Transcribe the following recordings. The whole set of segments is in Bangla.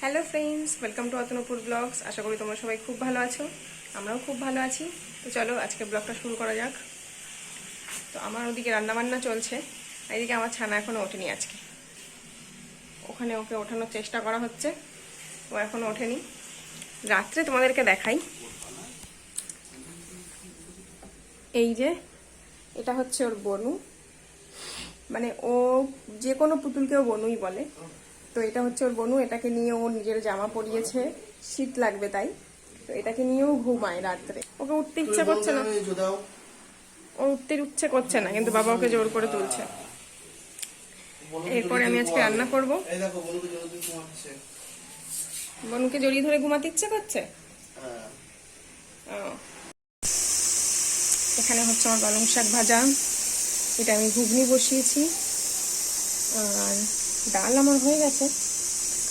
Hello friends welcome to Atanupur blogs আশা করি তোমরা সবাই খুব ভালো আছো। আমরাও খুব ভালো আছি। তো চলো, আজকে ব্লগটা শুরু করা যাক। তো আমার ওদিকে রান্নাবান্না চলছে। এদিকে আমার ছানা এখনও ওঠেনি আজকে। ওখানে ওকে ওঠানোর চেষ্টা করা হচ্ছে। ও এখনও ওঠেনি। রাত্রে তোমাদেরকে দেখাই। এই যে, এটা হচ্ছে ওর বনু। মানে ও যে কোনো পুতুলকেও বনুই বলে। তো এটা হচ্ছে ওর বনু এটাকে নিয়ে ও নিজের জামা পরিয়েছে। শীত লাগবে তাই। তো এটাকে নিয়েও ঘুমায় রাত্রে। ওকে উঠতে ইচ্ছে করছে না। ও উঠতে ইচ্ছে করছে না কিন্তু বাবা ওকে জোর করে তুলছে। এরপরে আমি আজকে রান্না করব। বনুকে জড়িয়ে ধরে ঘুমাতে ইচ্ছে করছে? হ্যাঁ। এখানে হচ্ছে আমার পালং শাক ভাজা। এটা আমি ঘুগনি বসিয়েছি। আর ডাল আমার হয়ে গেছে।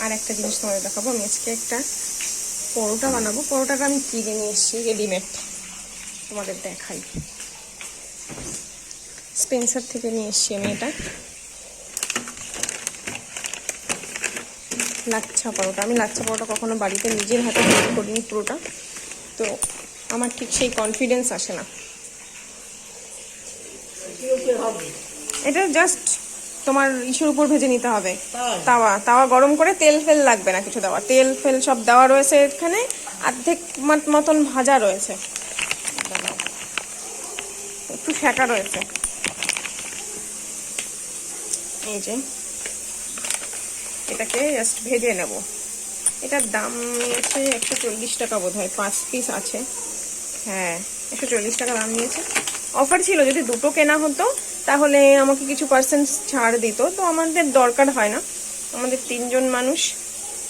আর একটা জিনিস তোমাদের দেখাবো, আমি আজকে একটা পরোটা বানাবো। পরোটাটা আমি কিনে নিয়ে এসেছি রেডিমেড তোমাদের দেখাই। স্পেন্সার থেকে নিয়ে এসেছি আমি এটা। লাচ্ছা পরোটা। আমি লাচ্ছা পরোটা কখনো বাড়িতে নিজের হাতে তৈরি করিনি পুরোটা। তো আমার ঠিক সেই কনফিডেন্স আসে না। এটা জাস্ট তোমার ইসের উপর ভেজে নিতে হবে। তাওয়া তাওয়া গরম করে তেল ফেল লাগবে না কিছু দেওয়া তেল ফেল সব দেওয়া রয়েছে এখানে অর্ধেক মতন ভাজা রয়েছে। একটু সেকা রয়েছে। এই যে এটাকে জাস্ট ভেজে নেব। এটার দাম নিয়েছে একশো চল্লিশ টাকা বোধ হয় পাঁচ পিস আছে। হ্যাঁ একশো চল্লিশ টাকা দাম নিয়েছে। অফার ছিল, যদি দুটো কেনা হতো, তাহলে আমাকে কিছু পার্সেন্ট ছাড় দিত। তো আমাদের দরকার হয় না। আমাদের তিনজন মানুষ,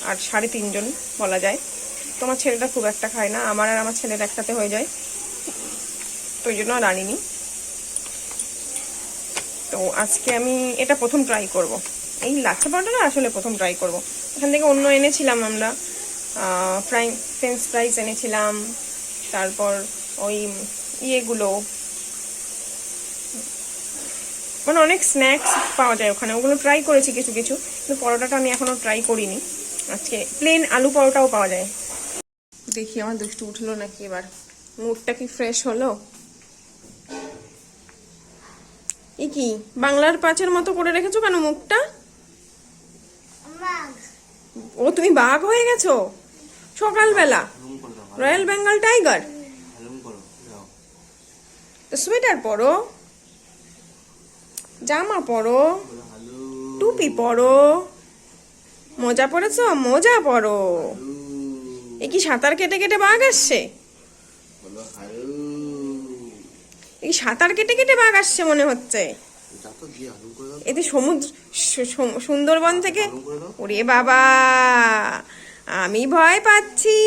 আর সাড়ে তিনজন বলা যায়। তো আমার ছেলেটা খুব একটা খায় না, আমার আর আমার ছেলের একটাতে হয়ে যায়। তো ওই জন্য আর আনিনি। তো আজকে আমি এটা প্রথম ট্রাই করব। এই লাচ্ছা পরোটাটা আসলে প্রথম ট্রাই করব। এখান থেকে অন্য এনেছিলাম আমরা ফ্রাই ফ্রেঞ্চ ফ্রাইস এনেছিলাম। তারপর ওই ইয়েগুলো মানে অনেক স্ন্যাক্স পাওয়া যায় ওখানে ওগুলো ট্রাই করেছি কিছু কিছু কিন্তু পরোটাটা আমি এখনও ট্রাই করিনি আজকে প্লেন আলু পরোটাও পাওয়া যায় দেখি আমার দুষ্টু উঠল নাকি এবার মুডটা কি ফ্রেশ হলো এ কি বাংলার পাঁচের মতো করে রেখেছো কেন মুখটা ও তুমি বাঘ হয়ে গেছো সকালবেলা রয়্যাল বেঙ্গল টাইগার সোয়েটার পরো জামা পরো। টুপি পরো। মোজা পরেছো? মোজা পরো। এ কি সাঁতার কেটে কেটে বাঘ আসছে? এই সাঁতার কেটে কেটে বাঘ আসছে মনে হচ্ছে? এতে সমুদ্র সুন্দরবন থেকে ওরে বাবা! আমি ভয় পাচ্ছি।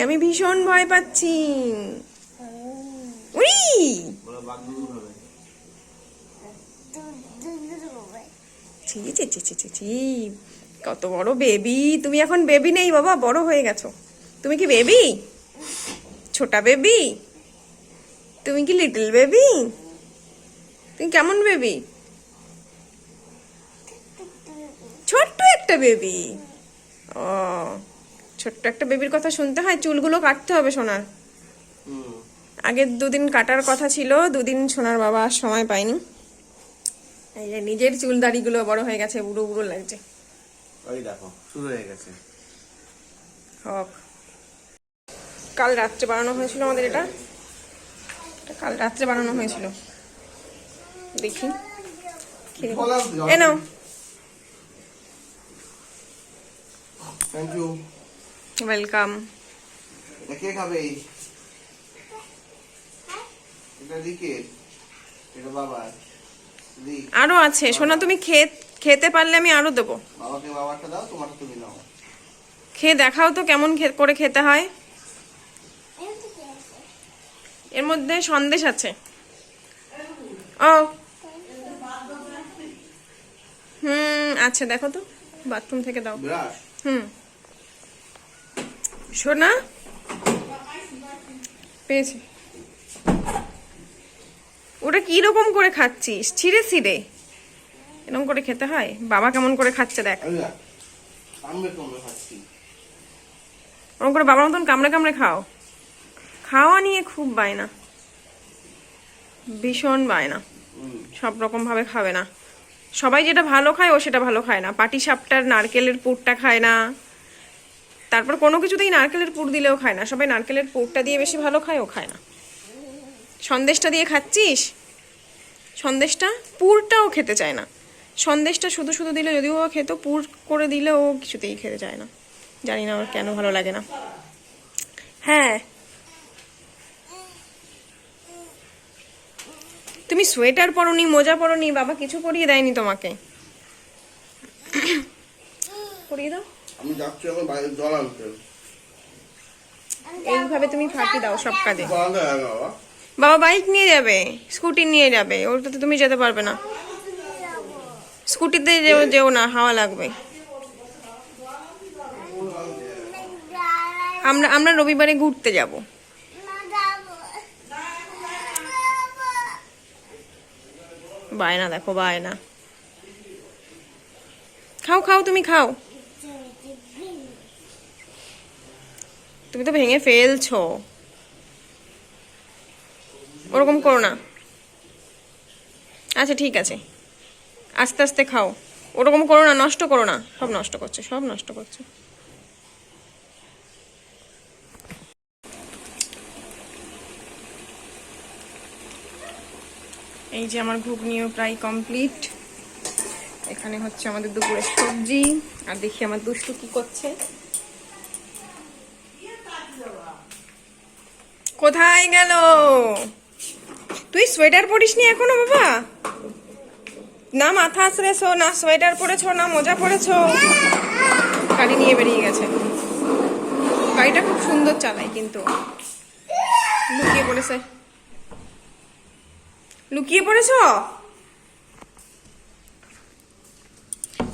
আমি ভীষণ ভয় পাচ্ছি। হবে ছি ছি ছি ছি ছি ছি। কত বড় বেবি তুমি এখন বেবি নেই বাবা বড় হয়ে গেছো। তুমি কি বেবি ছোটা বেবি তুমি কি লিটল বেবি তুমি কেমন বেবি ছোট্ট একটা বেবি ও ছোট্ট একটা বেবির কথা শুনতে হয় চুলগুলো কাটতে হবে সোনার। আগের দুদিন কাটার কথা ছিল দুদিন সোনার বাবা সময় পায়নি। এই যে নিজের চুল দাড়িগুলো বড় হয়ে গেছে বুড়ো বুড়ো লাগছে। ওই দেখো শুরু হয়ে গেছে। হোক। কাল রাত্রে বানানো হয়েছিল আমাদের এটা। এটা কাল রাত্রে বানানো হয়েছিল। দেখি। এ নাও। থ্যাংক ইউ ওয়েলকাম কে খাবে? এটা দিকে। এটা বাবা দি আরও আছে। সোনা তুমি খেয়ে খেতে পারলে আমি আরও দেবো। বাবাকে বাবারটা দাও তোমারটা তুমি নাও। খেয়ে দেখাও তো কেমন করে খেতে হয়। এর মধ্যে সন্দেশ আছে। ও। হুম আচ্ছা দেখো তো। বাথরুম থেকে দাও। হুম। সোনা? পেয়েছি। ওটা কি রকম করে খাচ্ছিস? ছিঁড়ে ছিঁড়ে। এরকম করে খেতে হয়? বাবা কেমন করে খাচ্ছে দেখ। ওরকম করে বাবার মতন কামড়ে কামড়ে খাও। খাওয়া নিয়ে খুব বায়না। ভীষণ বায়না। সব রকম ভাবে খাবে না। সবাই যেটা ভালো খায় ও সেটা ভালো খায় না। পাটি সাপটার নারকেলের পুরটা খায় না। তারপর কোনো কিছুতেই নারকেলের পুর দিলেও খায় না। সবাই নারকেলের পুরটা দিয়ে বেশি ভালো খায় ও খায় না। সন্দেশটা দিয়ে খাচ্ছিস? সন্দেশটা পুরটাও খেতে চায় না। সন্দেশটা শুধু শুধু দিলে যদিও ও খেত পুর করে দিলে ও কিছুতেই খেতে চায় না। জানি না ওর কেন ভালো লাগে না। হ্যাঁ। তুমি সোয়েটার পরনি মোজা পরনি বাবা কিছু পরিয়ে দেয়নি তোমাকে। পরিয়ে দাও। আমি যাচ্ছি এখন বাইরে জল আনতে। এইভাবে তুমি ফাঁকি দাও সব কাজে। বাবা বাইক নিয়ে যাবে, স্কুটি নিয়ে যাবে, ওটাতে তুমি যেতে পারবে না। স্কুটিতে যেও যেও না, হাওয়া লাগবে। আমরা আমরা রবিবারে ঘুরতে যাব। বায়না দেখো, বায়না। খাও খাও, তুমি খাও। তুমি তো ভেঙে ফেলছো। ওরকম করো না। আচ্ছা ঠিক আছে। আস্তে আস্তে খাও। ওরকম করো না, নষ্ট করো না। সব নষ্ট করছে, সব নষ্ট করছে। এই যে আমার ঘুগনিও প্রায় কমপ্লিট এখানে হচ্ছে আমাদের দুপুরের সবজি। আর দেখি আমার দুষ্টু কি করছে। কোথায় গেল? তুই সোয়েটার পরিস নি এখনও, বাবা? না মাথা আছড়েছো, না সোয়েটার পরেছো, না মোজা পরেছো। গাড়ি নিয়ে বেরিয়ে গেছে। গাড়িটা খুব সুন্দর চালায় কিন্তু। লুকিয়ে পড়েছে। লুকিয়ে পড়েছ?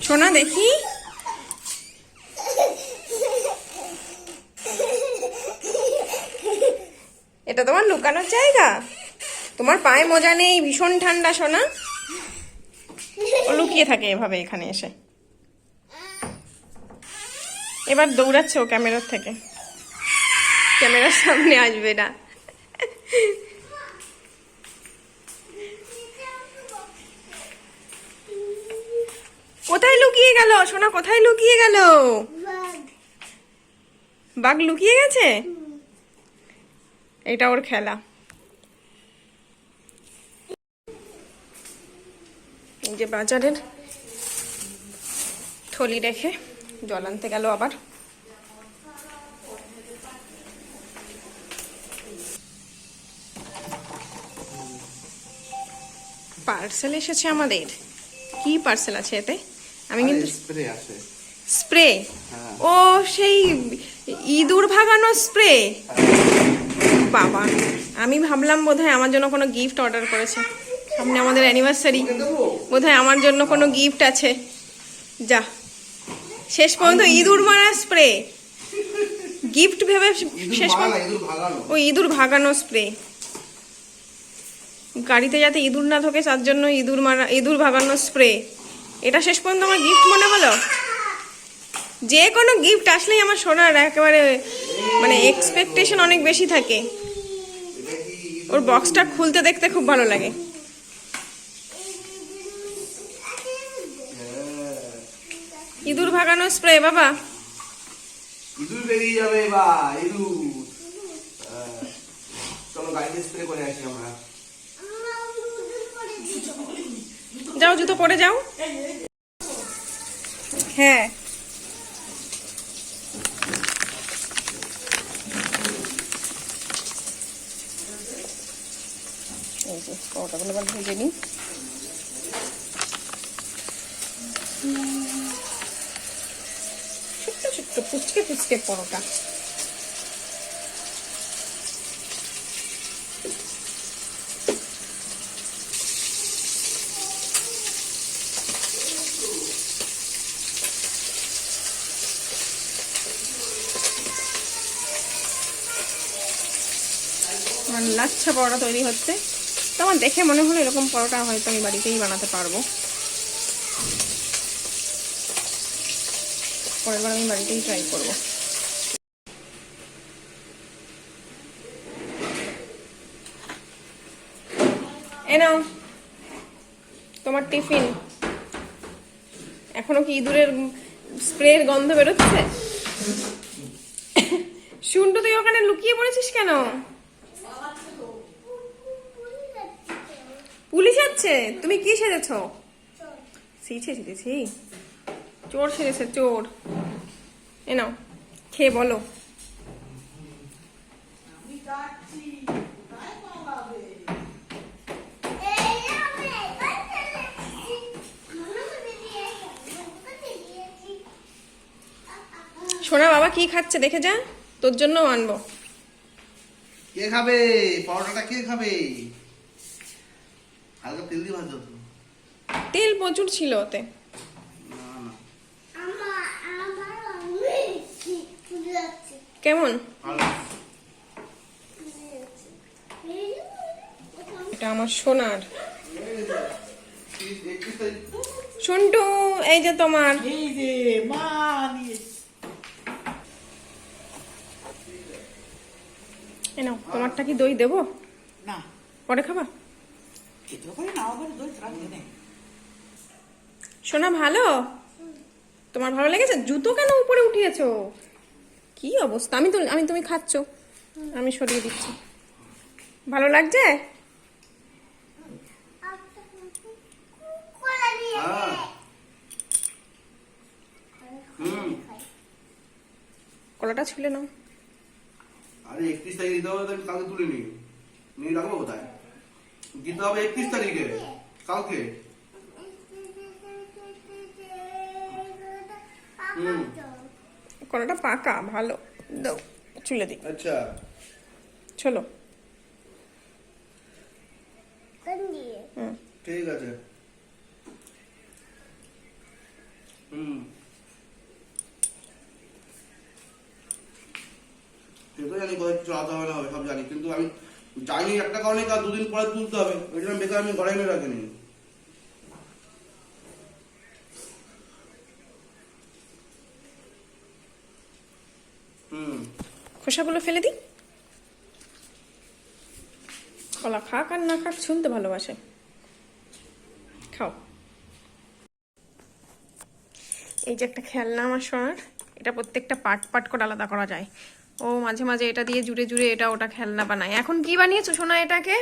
সোনা, দেখি। এটা তোমার লুকানোর জায়গা? তোমার পায়ে মজা নেই ভীষণ ঠান্ডা সোনা। ও লুকিয়ে থাকে এভাবে এখানে এসে। এবার দৌড়াচ্ছে ও ক্যামেরার থেকে। ক্যামেরার সামনে আসবে না। কোথায় লুকিয়ে গেল? সোনা কোথায় লুকিয়ে গেল? বাঘ লুকিয়ে গেছে? এটা ওর খেলা। এই যে বাজারের থলি রেখে জল আনতে গেল আবার। পার্সেল এসেছে আমাদের। কি পার্সেল আছে এতে? আমি কিন্তু স্প্রে আছে। স্প্রে? হ্যাঁ। ও সেই ইঁদুর ভাগানো স্প্রে? বাবা আমি ভাবলাম বোধহয় আমার জন্য কোনো গিফট অর্ডার করেছে। সামনে আমাদের অ্যানিভার্সারি বোধহয় আমার জন্য কোনো গিফট আছে। যা। শেষ পর্যন্ত ইঁদুর মারা স্প্রে গিফট ভেবে শেষ পর্যন্ত ও ইঁদুর ভাগানো স্প্রে গাড়িতে যাতে ইঁদুর না থাকে তার জন্য ইঁদুর মারা ইঁদুর ভাগানো স্প্রে এটা শেষ পর্যন্ত আমার গিফট মনে হলো? যে কোনো গিফট আসলেই আমার সোনার একেবারে মানে এক্সপেকটেশন অনেক বেশি থাকে? ওর বক্সটা খুলতে দেখতে খুব ভালো লাগে। ইঁদুর ভাগানো স্প্রে বাবা। ইঁদুর বেরিয়ে যাবে এবার ইঁদুর। চলো গাড়িতে স্প্রে করে আসি আমরা। যাও জুতো পরে যাও। হ্যাঁ। এই যে পরোটাগুলো এবার ভেজে নিই। ছোট্ট ছোট্ট পুচকে পরোটা। লাচ্ছা পরোটা তৈরি হচ্ছে। তো আমার দেখে মনে হলো এরকম পরোটা হয়তো আমি বাড়িতেই বানাতে পারব। পরের বার আমি বাড়িতেই ট্রাই করব। নাও, তোমার টিফিন। এখনও কি ইঁদুরের স্প্রের গন্ধ বেরোচ্ছে? শুনটু, তুই ওখানে লুকিয়ে পড়েছিস কেন? পুলিশ আছে? তুমি কি সেরেছ ছি ছি ছি। চোর সেরেছে চোর। এ নাও খেয়ে বলো। সোনা বাবা কি খাচ্ছে দেখে যা তোর জন্য আনব। কে খাবে? পরোটাটা কে খাবে? হালকা তেল দিয়ে ভাজো তেল প্রচুর ছিল ওতে না না কেমন? এটা আমার সোনার। সন্টু এই যে তোমার। নাও তোমারটা কি দই দেবো? না। পরে খাবা? সোনা ভালো? তোমার ভালো লেগেছে? জুতো কেন উপরে উঠিয়েছো? কি অবস্থা? আমি তো আমি তুমি খাচ্ছ। আমি সরিয়ে দিচ্ছি। ভালো লাগছে? কলাটা ছুলে নাও। আরে একত্রিশ তারিখ দিতে হবে কালকে তুলে নিই। নিয়ে রাখব কোথায়? দিতে হবে একত্রিশ তারিখে। কালকে। হুম। কলাটা পাকা ভালো। দাও চুলে দিই। আচ্ছা। চলো। ঠিক আছে। হুম। সে জানি কোথায় কিছু আলাদা হবে না হবে সব জানি। কিন্তু আমি জানি একটা কারণে কাল দুদিন পরে তুলতে হবে। ওই জন্য বেকার আমি ঘরে এনে রাখিনি হুম খোসাগুলো ফেলে দিই। কলা খাক আর না খাক শুনতে ভালোবাসে। খাও। এই যে একটা খেলনা আমার সোনার এটা প্রত্যেকটা পার্ট পার্ট করে আলাদা করা যায়। ও মাঝে মাঝে এটা দিয়ে জুড়ে জুড়ে এটা ওটা খেলনা বানায়। এখন কি বানিয়েছো সোনা এটাকে?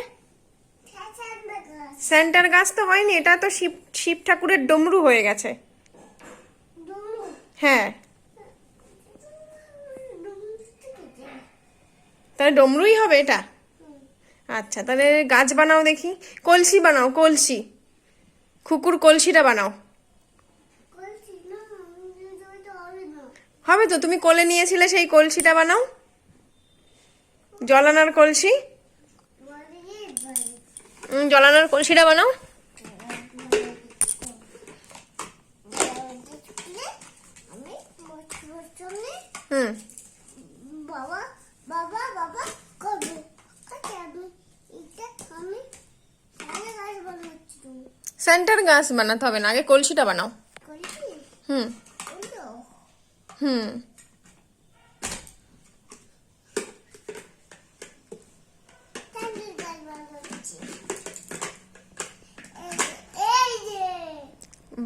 সেন্টার গাছ তো হয়নি এটা তো শিব শিব ঠাকুরের ডমরু হয়ে গেছে। হ্যাঁ। তাহলে ডমরুই হবে এটা? আচ্ছা তাহলে গাছ বানাও দেখি। কলসি বানাও, কলসি। কুকুর কলসিটা বানাও। হবে তো, তুমি কোলে নিয়েছিলে সেই কলসিটা বানাও। জলানার কলসি। জলানার কলসিটা বানাও। হুম। বাবা বাবা বাবা আমি এটা আমি তুমি। সেন্টার গাছ বানাতে হবে না আগে কলসিটা বানাও। হুম। হুম।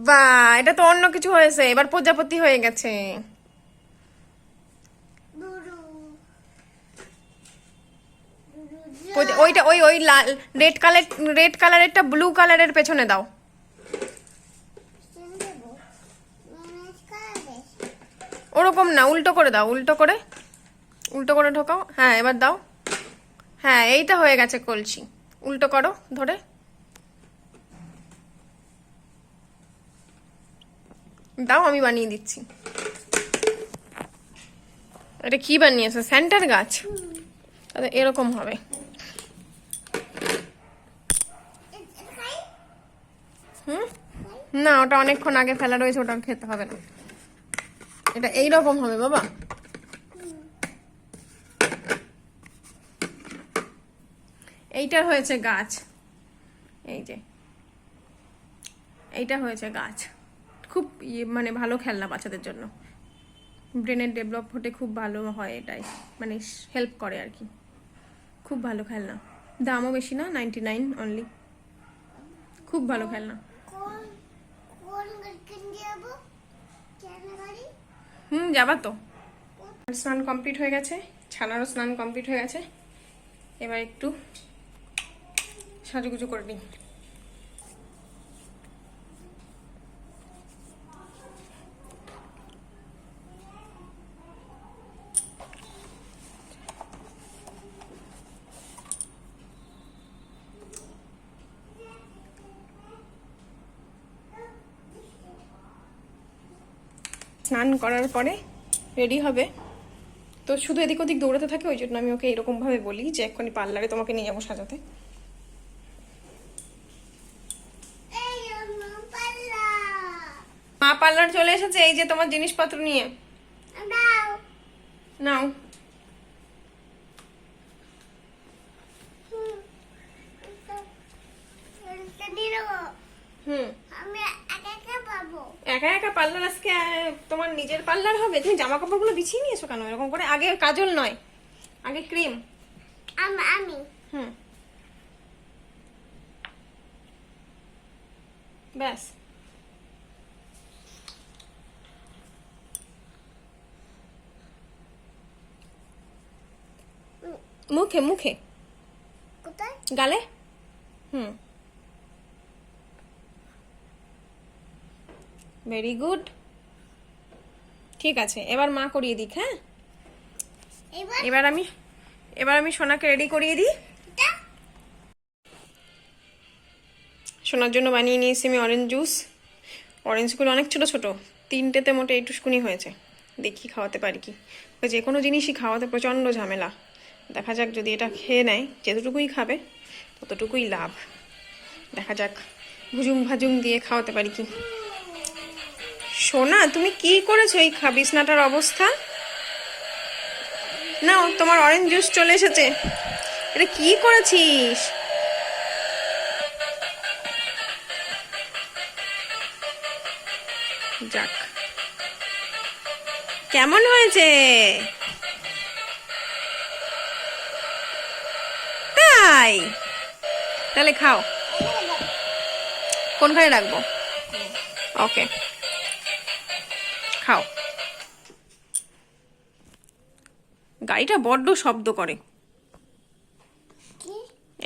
বা এটা তো অন্য কিছু হয়েছে এবার প্রজাপতি হয়ে গেছে। ওইটা, ওই ওই লাল রেড কালার রেড কালারেরটা ব্লু কালারের পেছনে দাও। ওরকম না, উল্টো করে দাও, উল্টো করে। উল্টো করে ঢোকাও। হ্যাঁ এবার দাও। হ্যাঁ এইটা হয়ে গেছে কলসি। উল্টো করো, ধরে। দাও, আমি বানিয়ে দিচ্ছি। এটা কি বানিয়েছো? সেন্টার গাছ? এরকম হবে এটা খাই হুম? না, ওটা অনেকক্ষণ আগে ফেলা রয়েছে, ওটা খেতে হবে না। এটা এইরকম হবে, বাবা। এইটার হয়েছে গাছ। এই যে। এইটা হয়েছে গাছ। খুব ইয়ে মানে ভালো খেলনা বাচ্চাদের জন্য। ব্রেনের ডেভেলপ হতে খুব ভালো হয় এটাই। মানে হেল্প করে আর কি। খুব ভালো খেলনা। দামও বেশি না, নাইনটি নাইন অনলি। খুব ভালো খেলনা কোন কোন গাড়ি যাব কেন গাড়ি হুম, যাবা তো। স্নান কমপ্লিট হয়ে গেছে, ছানারও স্নান কমপ্লিট হয়ে গেছে। এবার একটু সাজুগুজু করে নিই। স্নান করার পরে রেডি হবে। তো শুধু এদিক ওদিক দৌড়াতে থাকে ওই জন্য আমি ওকে এরকমভাবে বলি যে এক্ষুনি পার্লারে তোমাকে নিয়ে যাব সাজাতে। মা পার্লার। চলে এসেছে এই যে তোমার জিনিসপত্র নিয়ে। নাও। হুম। একা একা পার্লার আজকে তোমার নিজের পার্লার হবে? তুমি জামা কাপড়গুলো বিছিয়ে নিয়েছো কেন? এরকম করে? আগে কাজল নয় আগে ক্রিম। আমি আমি। হুম। ব্যাস। মুখে মুখে। কোথায়? গালে? হুম। ভেরি গুড ঠিক আছে এবার মা করিয়ে দিক হ্যাঁ? এবার? আমি এবার আমি সোনাকে রেডি করিয়ে দিই। সোনার জন্য বানিয়ে নিয়েছি আমি অরেঞ্জ জুস অরেঞ্জগুলো অনেক ছোট ছোট তিনটেতে মোটে এইটুকুনি হয়েছে। দেখি খাওয়াতে পারি কি। যে কোনো জিনিসই খাওয়াতে প্রচণ্ড ঝামেলা। দেখা যাক যদি এটা খেয়ে নেয় যেতটুকুই খাবে ততটুকুই লাভ। দেখা যাক ভুজুম ভাজুম দিয়ে খাওয়াতে পারি কি। সোনা, তুমি কি করেছ এই বিছনাটার অবস্থা? না তোমার অরেঞ্জ জুস চলে এসেছে। এটা কি করেছিস? যাক। কেমন হয়েছে? তাই? তাহলে খাও। কোনখানে রাখব? ওকে। খাও। গাড়িটা বড্ড শব্দ করে।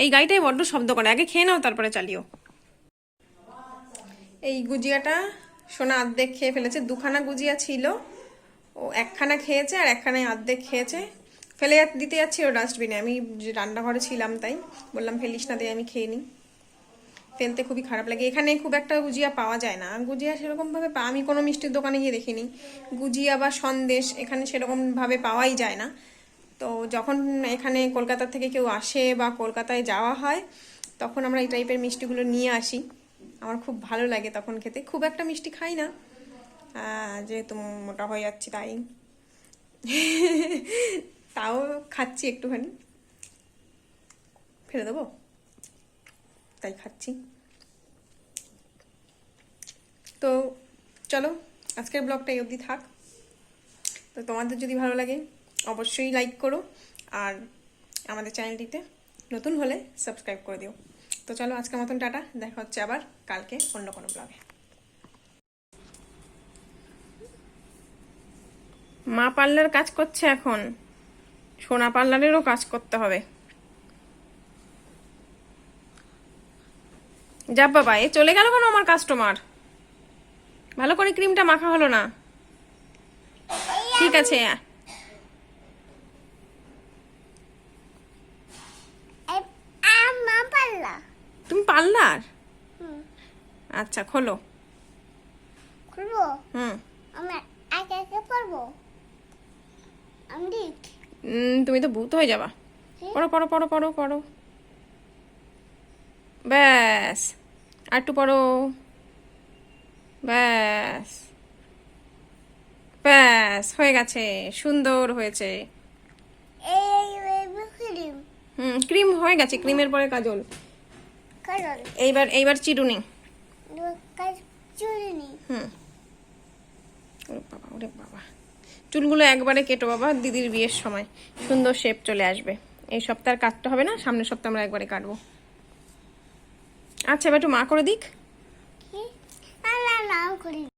এই গাড়িটাই বড্ড শব্দ করে। আগে খেয়ে নাও, তারপরে চালিও। এই গুজিয়াটা সোনা আর্ধেক খেয়ে ফেলেছে। দুখানা গুজিয়া ছিল। ও একখানা খেয়েছে আর একখানায় আর্ধেক খেয়েছে। ফেলে দিতে যাচ্ছি ও ডাস্টবিনে আমি রান্নাঘরে ছিলাম তাই। বললাম, ফেলিস না তাই আমি খেয়ে নিই। ফেলতে খুবই খারাপ লাগে। এখানে খুব একটা গুজিয়া পাওয়া যায় না। গুজিয়া সেরকমভাবে আমি কোনো মিষ্টির দোকানে গিয়ে দেখিনি। গুজিয়া বা সন্দেশ এখানে সেরকমভাবে পাওয়াই যায় না। তো যখন এখানে কলকাতা থেকে কেউ আসে বা কলকাতায় যাওয়া হয়, তখন আমরা এই টাইপের মিষ্টিগুলো নিয়ে আসি। আমার খুব ভালো লাগে তখন খেতে। খুব একটা মিষ্টি খাই না। যেহেতু মোটা হয়ে যাচ্ছি তাই। তাও খাচ্ছি একটুখানি। ফেলে দেবো? তাই খাচ্ছি। তো চলো, আজকের ব্লগটা এই অবধি থাক। তো তোমাদের যদি ভালো লাগে, অবশ্যই লাইক করো আর আমাদের চ্যানেলটিতে নতুন হলে সাবস্ক্রাইব করে দিও। তো চলো, আজকের মতন টাটা, দেখা হচ্ছে আবার কালকে অন্য কোনো ব্লগে। মা পার্লার কাজ করছে এখন। সোনা পার্লারেরও কাজ করতে হবে। যা বাবা, এ চলে গেল কেন আমার কাস্টমার ভালো করে ক্রিমটা মাখা হলো না। ঠিক আছে। তুমি পার্লার? হুম আচ্ছা খোলো। খুলবো? হুম। আমি একা একা পারব? আমি তুমি তো ভূত হয়ে যাবা? পড়ো পড়ো পড়ো পড়ো পড়ো। ব্যাস। আর একটু পড়ো। ব্যাস। ব্যাস হয়ে গেছে। সুন্দর হয়েছে। হুম ক্রিম হয়ে গেছে ক্রিমের পরে কাজল। এইবার এইবার চিরুনি। হুম। ওরে বাবা ওরে বাবা। চুলগুলো একবারে কেটো বাবা দিদির বিয়ের সময়। সুন্দর শেপ চলে আসবে। এই সপ্তাহে কাটতে হবে না সামনের সপ্তাহে আমরা একবারে কাটবো। আচ্ছা এবার একটু মা করে দিক। কি না না না আমি করি